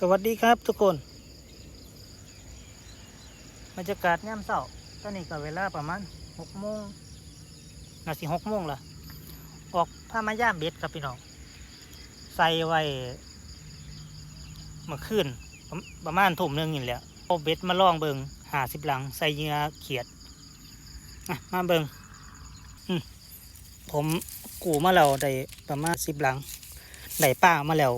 สวัสดีครับทุกคนบรรยากาศย่ำเศร้าตอนนี้ก็เวลาประมาณหกโมงน่าสิหกโมงละออกผ้ามาย่ามเบ็ดครับพี่น้อง ใส่ไว้เมื่อคืนประมาณทุ่มหนึงนี่แหละเอาเบ็ดมาล่องเบิงหาสิบหลัง ใส่เหยื่อเขียดมาเบิงผมกูมาแล้วได้ประมาณสิบหลัง ได้ป้ามาแล้ว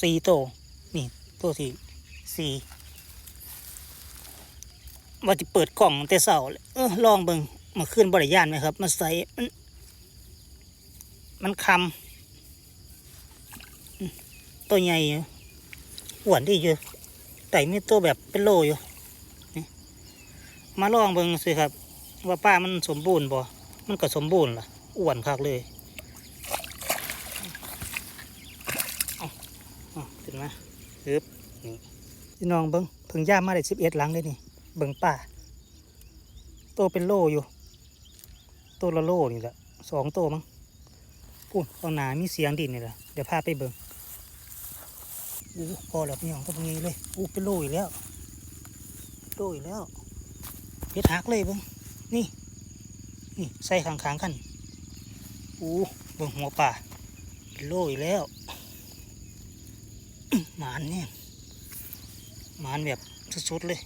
สี่โตวนี่ตัวที่สี่ว่าจะเปิดกล่องแต่เสาเลยเออลองเบิงมาขึ้นบริยานไหมครับมาใส่มันมันคำตัวใหญ่อ้วนดีอยู่แต่มีตัวแบบเป็นโลอยู่มาลองเบิงสิครับ ว่าป้ามันสมบูรณ์บ่มันก็สมบูรณ์ล่ะอ้วนคักเลย อ๋อ ขึ้นมาฮึบนี่พี่น้องเบิ้งเพิ่งย่ามาได้สิบเอ็ดหลังเลยนี่ เบิ้งป่าโตเป็นโลอยู่ โตละโลนี่แหละสองโตมั้งพูดเอาหนามีเสียงดินนี่แหละเดี๋ยวพาไปเบิ้งอู้พอแล้วพี่น้องก็เป็นไงเลยอู้เป็นโลอีกแล้วโลอีกแล้วเฮ็ดหักเลยเบิ้งนี่นี่ใส่ข้างๆกันอู้เบิ้งหัวป่าเป็นโลอีกแล้ว หมานเนี่ยหมานแบบสุดๆเลย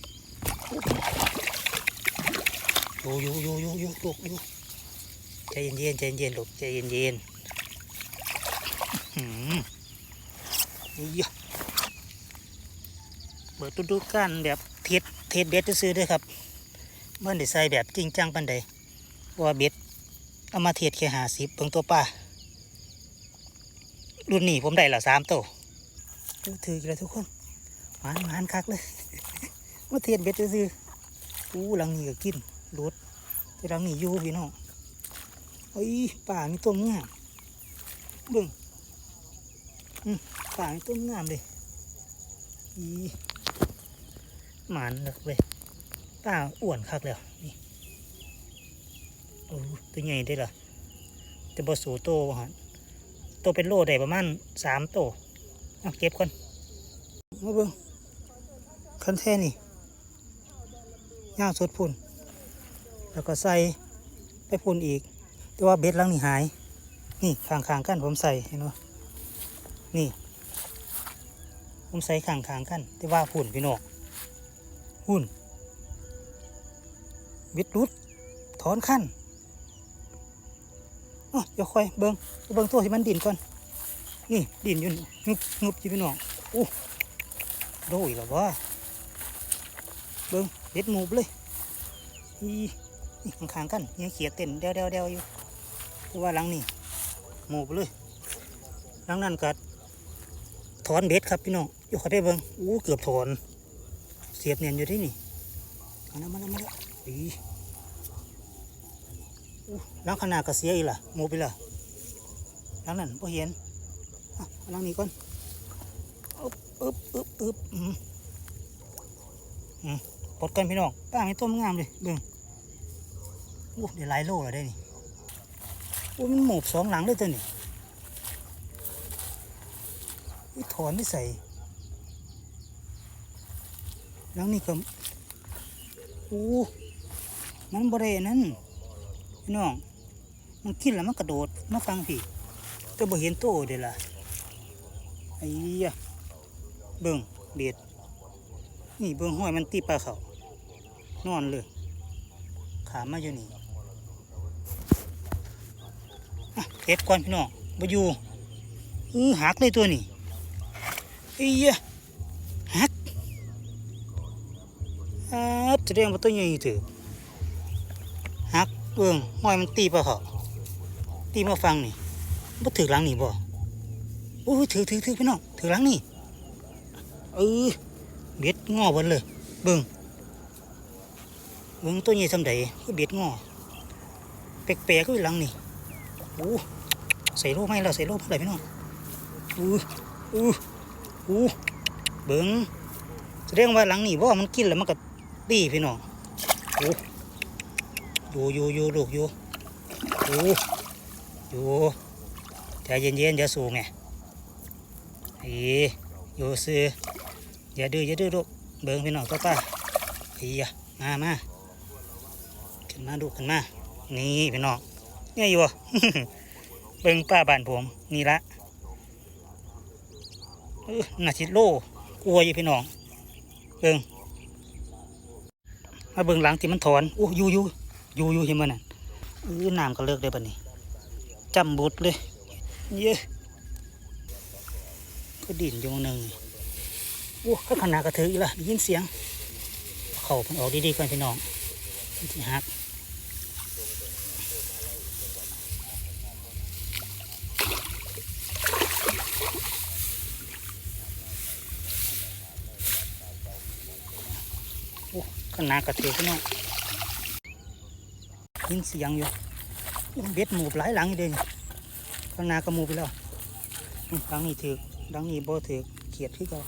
อยู่อยู่อยู่อยู่อยู่ลูกอยู่ใจเย็นๆใจเย็นๆลูกใจเย็นๆหืมนี่ยะเปิดดูๆกันแบบเทสเทสเบ็ดซื้อด้วยครับเมื่อได้ใส่แบบจริงจังปันใดว่าเบ็ดเอามาเทสแค่หาสิบเบิ่งตัวป้ารุ่นนี้ผมได้และสามตัว ถือกันเลยทุกคนหวานหวานคักเลยมาเทียนเบ็ดซื้ออู้หลังนี้ก็กินรดแต่หลังนี้อยู่พี่น้องเฮ้ยป่ามีต้นงามเบิ่งอืมป่ามีต้นงามเลยอีหมานเลิกเลยป่าอ้วนคักแล้วนี่โอ้ตัวใหญ่ได้ล่ะแต่บ่สูโตวะฮะโตเป็นโลได้ประมาณสามโต เอาเก็บก่อนมาเบิ่งคันแท่นี่ย่างสดพุ่น แล้วก็ใส่ไปพุ่นอีก แต่ว่าเบ็ดลังนี่หาย นี่ข้างๆกันผมใส่เห็นไหมนี่ ผมใส่ข้างๆกัน แต่ว่าพุ่นพี่น้องหุ่นเบ็ดรุดถอนขั้นอ๋อเดี๋ยวค่อยเบิ่งเบิ่งตัวที่มันดิ่นก่อน นี่ดินอยู่นี่ งบงึบจีพี่น้องโอ้โดอีกแล้ววะเบิ้งเด็ดหมูบเลยอีนี่ข้างๆกันยังเขียดเต้นเดวเดวเดวอยู่เพราะว่าหลังนี่หมูบเลยหลังนั้นก็ถอนเบ็ดครับพี่น้องอยู่เขาได้เบิ้งอู้เกือบถอนเสียบเนียนอยู่ที่นี่มาแล้วมาแล้วมาแล้วอีอู้หลังขนาดก็เสียอีล่ะหมูไปละหลังนั้นพอเห็น เอาลังนี้ก่อนอึบอึบอึบอึบอืมอืมปลดกันพี่น้องป้าไม่ต้มงามเลยเบิ่งโอ้เดี๋ยวหลายโลแล้วได้นี่โอ้มันหมบสองหลังเลยตัวนี่ถอนไม่ใส่หลังนี้ก็โอ้มันบริเวณนั้นพี่น้อง มันกินแล้วมันกระโดดมาฟังพี่ก็บ่เห็นโตเด้ล่ะ อ้ยะเบิ่งเบ็ดนี่เบิ่งห้อยมันตีปลาเขานอนเลย ขามาอยู่นี่เก็บก่อนพี่น้องบ่อยู่อือหักเลยตัวนี้ไอ้ยะหักฮับแสดงว่าตัวใหญ่ถือหักเบิ่งห้อยมันตีปลาเขาตีมาฟังนี่บ่ถือหลังนี่บ่ โอ้ยถือถือถือพี่น้องถือลังนี่เออเบ็ดงอเบนเลย เบิ่งเบิ่งตัวใหญ่สำใดคือเบ็ดงอแปลกๆก็อยู่หลังนี่โอ้ใส่โลไหม่แล้วใส่โลเท่าไหร่พี่น้องอู้อู้อู้เบิ่งแสดงว่าหลังนี่บ่มันกินแล้วมันก็ตีพี่น้องโอ้อยู่อยู่อยู่ลูกอยู่โอ้อยู่ใจเย็นๆเดี๋ยวสูงไง อีอยู่ซื้ออย่าดื้ออย่าดื้อลูกเบิ่งพี่น้องตัวป้าเฮียมามาขึ้นมาดูขึ้นมา นี่พี่น้องเนี่ยอยู่เบิ่งป้าบ้านผมนี่ละเออน่าชิดโลกลัวอยู่พี่น้องเบิ่งมาเบิ่งหลังที่มันถอนโอ้ยู่ยู่ยู่ยู่เห็นมันน่ะเออน้ำก็เลิกได้บัดนี้จำบุดเลย เยอะ ก็ดิ่นอยู่หนึ่งโอ้ก็ขนาดกระเทืออีกละได้ยินเสียง เข่ามันออกดีๆก่อนพี่น้องมันสิหักโอ้ขนาดกระเทือพี่น้องยินเสียงอยู่เบ็ดหมูบหลายหลังอยู่เด้นี่ขนาดก็หมูไปแล้วหลังนี้ถือ กหลังนี้บ่ถือเขียดที่เก่า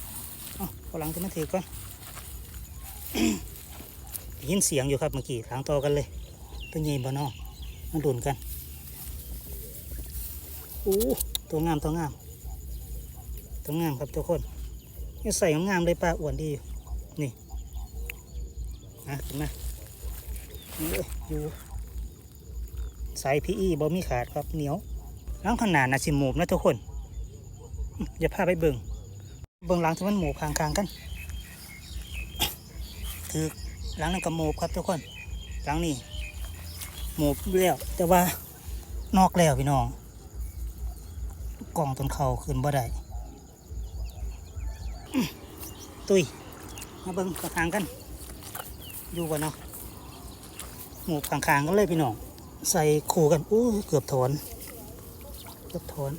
เอ้าเอาหลังที่มันถือกก่อนยินเสียงอยู่ครับเมื่อกี้หลังต่อกันเลยตัวใหญ่บ่เนอมาดุนกันโอ้ตัวงามตัวงามตัวงามครับทุกคนนี่ใส่งามเลยป้าอ้วนดีอยู่นี่นะขึ้นมานี่เอ้ยอยู่สายพีอีบ่มีขาดครับเหนียวล้างขนาดนะสิหมูบนะทุกคน อย่าพาไปเบิ่งเบิ่งหลังที่มันหมูคางๆกันถือหลังนั้นก็โมบครับทุกคนหลังนี้โมบแล้วแต่ว่านอกแล้วพี่น้องกล่องต้นเขาขึ้นบ่ได้อื้อตุยมาเบิ่งกระทางกัน อยู่กันเนาะหมูข้างๆกันเลยพี่น้อง ใส่คู่กันอู้เกือบถอนเกือบถอน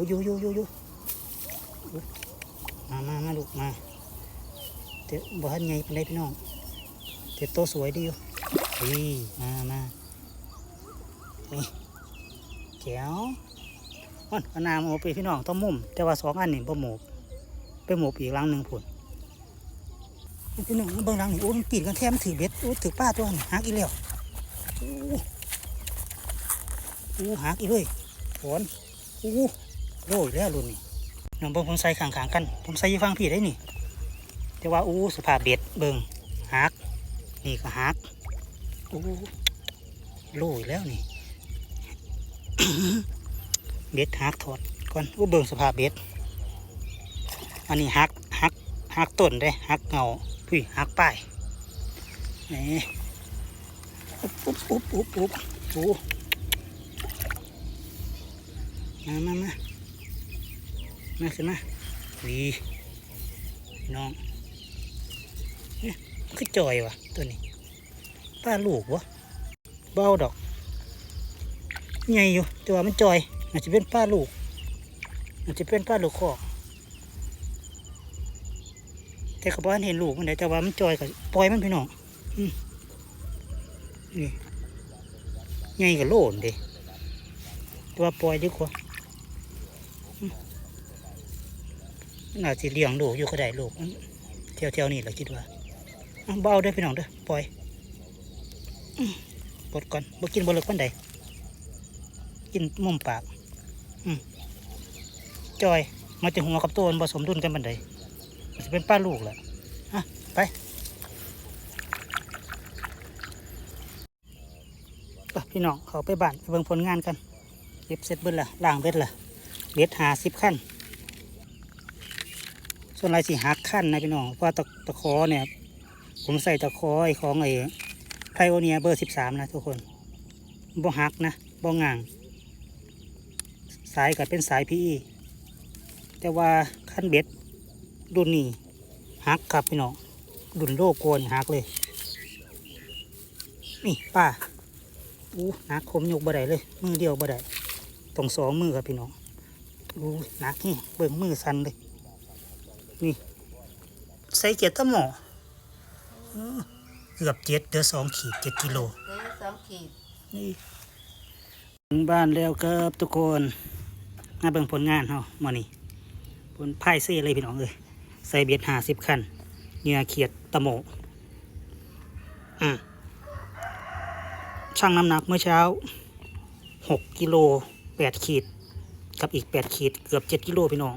อ้ยอยู่อยู่อยู่อยู่อู้มามามาลูกมาเดี๋ยวบ้านไงเป็นไรพี่น้องเดี๋ยวโตสวยดีอยู่นี่มามานี่แก้วมันอนามูไปพี่น้องต้องมุม แต่ว่าสองอันนี่บ่หมูไปหมูอีกลังหนึ่งผุนพี่น้องเบิ่งหลังนี่โอ้มันปีนกันแทมถือเบ็ดโอ้ถือป้าตัวนี่หักอีแล้วโอ้โอ้หักอีเลยฝนโอ้ โอ้ยแล้วรุ่นนี่น้องเบิ่งผมใส่ข้างๆกัน ผมใส่ยี่ฟังพี่ได้นี่แต่ว่าอู้สภาพเบ็ดเบิงหักนี่ก็หักอู้โลยแล้วนี่ เบ็ดหักถอดก่อนอู้เบิงสภาพเบ็ดอันนี้หักหักหักต้นได้หักเงาพี่หักป้ายนี่อุ๊บอุ๊บอุ๊บอุ๊บอุ๊บโอ้มามามา มาขึ้นมาวีน้องเนี่ยคือจอยวะตัวนี้ป้าลูกวะเบ้าดอกใหญ่อยู่แต่ว่ามันจอยอาจจะเป็นป้าลูกอาจจะเป็นป้าลูกคอกแต่กับบ้านเห็นลูกมันได้แต่ว่ามันจอยกับปล่อยมันพี่น้องอนี่ใหญ่กับโลนเด้แต่ว่าปล่อยดีกว่า นอาจะเลี้ยงลูกอยู่ก็ได้ลูกมันเที่ยวนี่แหละคิดว่าเบาเด้พี่น้องเด้อปล่อยกดก่อนบ่กินบ่เลิกปันใดกินมุมปากอืมจอย มาถึงหัวกับตัวมันผสมดุลกันปันใดจะเป็นป้าลูกแหละอะไปไปพี่น้องเขาไปบ้านไปเบิ่งผลงานกันเก็บเสร็จเบิดละล่างเบ็ดละเบ็ดหาสิบขั้น ส่วนลายสีหักขั้นนะพี่น้องเพราะตะตะขอเนี่ยผมใส่ตะขอไอ้ของไอ้ไพโอเนียเบอร์สิบสามนะทุกคนบ่หักนะบ่งาง สายก็เป็นสายพีแต่ว่าขั้นเบ็ดรุ่นนี้หักครับพี่น้องรุ่นโลโกนหักเลย นี่ป้าอู้หนักคมยกบ่ได้เลย มือเดียวบ่ได้ต้องสองมือครับพี่น้องอู้หนักนี่เบิ่งมือสั่นเลย นี่ ใส่เกียร์ตะหมอเกือบเจ็ดเดือสองขีดเจ็ดกิโลเดี๋ยวสองขีดนี่ถึงบ้านแล้วครับทุกคนมาเบิ่งผลงานเฮามานี่ผลพายเซ่เลยพี่น้องเอ้ยใส่เบียดหาสิบคันเหงื่อเขียดตะโมอืมช่างน้ำหนักเมื่อเช้าหกกิโลแปดขีด กับอีกแปดขีด เกือบเจ็ดกิโลพี่น้อง